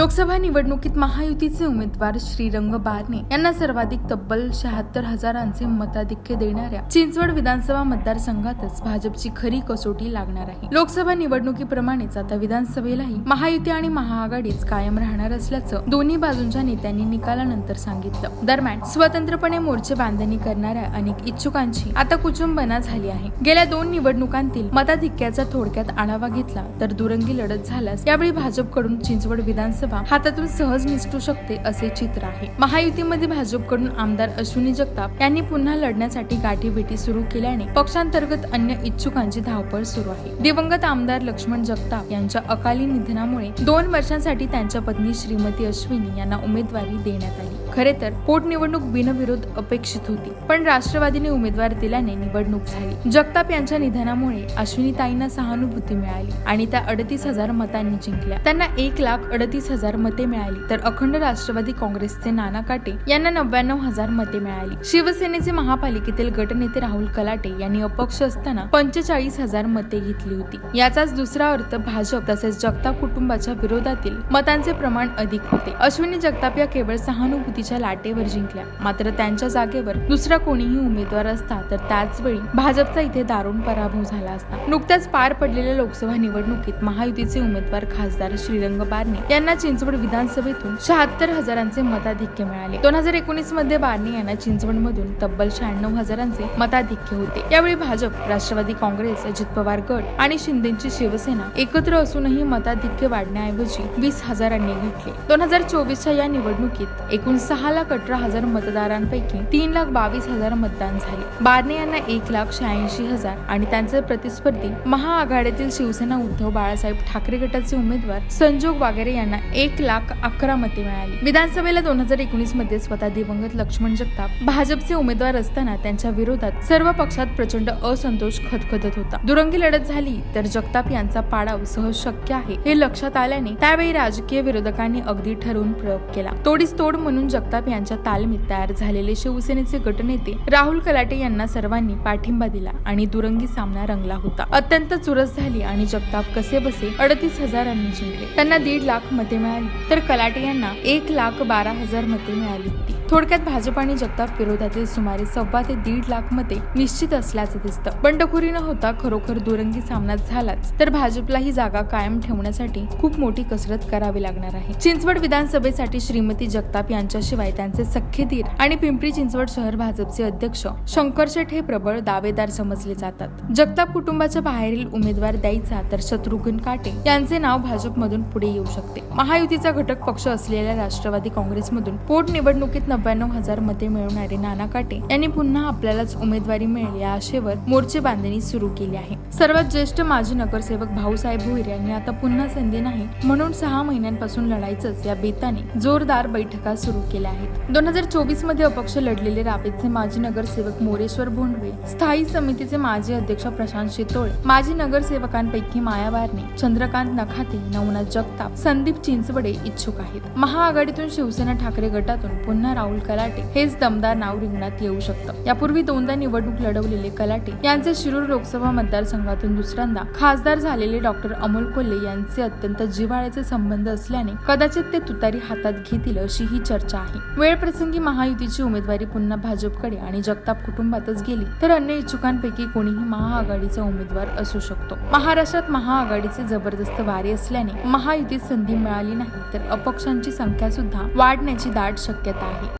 लोकसभा निवडणुकीत महायुतीचे उमेदवार श्रीरंग बारणे यांना सर्वाधिक तब्बल शहात्तर हजारांचे मताधिक्य देणाऱ्या चिंचवड विधानसभा मतदारसंघातच भाजपची खरी कसोटी लागणार आहे. लोकसभा निवडणुकीप्रमाणेच आता विधानसभेलाही महायुती आणि महाआघाडीच कायम राहणार असल्याचं दोन्ही बाजूंच्या नेत्यांनी निकालानंतर सांगितलं. दरम्यान स्वतंत्रपणे मोर्चे बांधणी करणाऱ्या अनेक इच्छुकांची आता कुचुंबना झाली आहे. गेल्या दोन निवडणुकांतील मताधिक्याचा थोडक्यात आढावा घेतला तर दुरंगी लढत झाल्यास यावेळी भाजपकडून चिंचवड विधानसभा हातातून सहज निसटू शकते असे चित्र आहे. महायुतीमध्ये भाजपकडून आमदार अश्विनी जगताप यांनी पुन्हा लढण्यासाठी गाठीभेटी सुरू केल्याने पक्षांतर्गत अन्य इच्छुकांची धावपळ सुरू आहे. दिवंगत आमदार लक्ष्मण जगताप यांच्या अकाली निधनामुळे दोन वर्षांसाठी त्यांच्या पत्नी श्रीमती अश्विनी यांना उमेदवारी देण्यात आली. खरे तर पोटनिवडणूक बिनविरोध अपेक्षित होती पण राष्ट्रवादीने उमेदवार दिल्याने निवडणूक झाली. जगताप यांच्या निधनामुळे अश्विनीताईंना सहानुभूती मिळाली आणि त्या अडतीस हजार मतांनी जिंकल्या. त्यांना एक लाख अडतीस हजार मते मिळाली. तर अखंड राष्ट्रवादी काँग्रेसचे नाना काटे यांना नव्याण्णव हजार मते मिळाली. शिवसेनेचे महापालिकेतील गटनेते राहुल कलाटे यांनी अपक्ष असताना पंचेचाळीस हजार मते घेतली होती. याचाच दुसरा अर्थ भाजप तसेच जगताप कुटुंबाच्या विरोधातील मतांचे प्रमाण अधिक होते. अश्विनी जगताप या केवळ सहानुभूतीच्या लाटेवर जिंकल्या. मात्र त्यांच्या जागेवर दुसरा कोणीही उमेदवार असता तर त्याच वेळी भाजपचा इथे दारुण पराभव झाला असता. नुकत्याच पार पडलेल्या लोकसभा निवडणुकीत महायुतीचे उमेदवार खासदार श्रीरंग बारणे यांना चिंचवड विधानसभेतून शहात्तर हजारांचे मताधिक्य मिळाले. दोन हजार एकोणीसमध्ये बारणे यांना चिंचवड मधून तब्बल शहाण्णव हजारांचे मताधिक्य होते. यावेळी भाजप राष्ट्रवादी काँग्रेस अजित पवार गट आणि शिंदेची शिवसेना एकत्र असूनही मताधिक्य वाढण्याऐवजी वीस हजारांनी घटले. दोन हजार चोवीसच्या या निवडणुकीत एकूण सहा लाख अठरा हजार मतदारांपैकी तीन लाख बावीस हजार मतदान झाले. बारणे यांना एक लाख शहाऐंशी हजार आणि त्यांचे प्रतिस्पर्धी महाआघाडीतील शिवसेना उद्धव बाळासाहेब ठाकरे गटाचे उमेदवार संजोग वागेरे यांना एक लाख अकरा मते मिळाली. विधानसभेला दोन हजार एकोणीसमध्ये स्वतः दिवंगत लक्ष्मण जगताप भाजपचे उमेदवार असताना त्यांच्या विरोधात सर्व पक्षात प्रचंड असंतोष खदखदत होता. दुरंगी लढत झाली तर जगताप यांचा पाडाव सहज शक्य आहे हे लक्षात आल्याने त्यावेळी राजकीय विरोधकांनी अगदी ठरवून प्रयोग केला. तोडीस तोड म्हणून जगताप यांच्या तालमीत तयार झालेले शिवसेनेचे गटनेते राहुल कलाटे यांना सर्वांनी पाठिंबा दिला आणि दुरंगी सामना रंगला होता. अत्यंत चुरस झाली आणि जगताप कसे बसे अडतीस हजारांनी जिंकले. त्यांना दीड लाख मते मिळाली. तर कलाटे यांना एक लाख बारा हजार मते मिळाली होती. थोडक्यात भाजप आणि जगताप विरोधातील सुमारे सव्वा ते दीड लाख मते निश्चित असल्याचं दिसतं. बंडखोरी न होता खरोखर दुरंगी सामना झालाच. तर भाजपला ही जागा कायम ठेवण्यासाठी खूप मोठी कसरत करावी लागणार आहे. चिंचवड विधानसभेसाठी श्रीमती जगताप यांच्याशिवाय त्यांचे सख्खे धीर आणि पिंपरी चिंचवड शहर भाजपचे अध्यक्ष शंकर शेठ हे प्रबळ दावेदार समजले जातात. जगताप कुटुंबाच्या बाहेरील उमेदवार द्यायचा तर शत्रुघ्न काटे यांचे नाव भाजपमधून पुढे येऊ शकते. महायुतीचा घटक पक्ष असलेल्या राष्ट्रवादी काँग्रेसमधून पोटनिवडणुकीत नव्याण्णव हजार मते मिळवणारे नाना काटे यांनी पुन्हा आपल्यालाच उमेदवारी मिळेल. या आशेवर मोर्चे बांधणी सुरू केली आहे. सर्वात ज्येष्ठ माजी नगरसेवक भाऊसाहेब भोईर यांनी आता पुन्हा संधी नाही म्हणून सहा महिन्यांपासून लढायचंच या बेताने जोरदार बैठका सुरू केल्या आहेत. दोन हजार चोवीसमध्ये अपक्ष लढलेले रावेतचे माजी नगरसेवक मोरेश्वर भोंडवे स्थायी समितीचे माजी अध्यक्ष प्रशांत शितोळे माजी नगरसेवकांपैकी माया बारणे चंद्रकांत नखाते नवनाथ जगताप संदीप चिंचवडे इच्छुक आहेत. महाआघाडीतून शिवसेना ठाकरे गटातून पुन्हा राव राहुल कलाटे. हेच दमदार नाव रिंगणात येऊ शकतं. यापूर्वी दोनदा निवडणूक लढवलेले कलाटे यांचे शिरूर लोकसभा मतदारसंघातून दुसऱ्यांदा खासदार झालेले डॉक्टर अमोल कोल्हे यांचे अत्यंत जिव्हाळ्याचे संबंध असल्याने कदाचित ते तुतारी हातात घेतील अशी ही चर्चा आहे. वेळ प्रसंगी महायुतीची उमेदवारी पुन्हा भाजपकडे आणि जगताप कुटुंबातच गेली तर अन्य इच्छुकांपैकी कोणीही महाआघाडीचा उमेदवार असू शकतो. महाराष्ट्रात महाआघाडीचे जबरदस्त वारे असल्याने महायुतीत संधी मिळाली नाही तर अपक्षांची संख्या सुद्धा वाढण्याची दाट शक्यता आहे.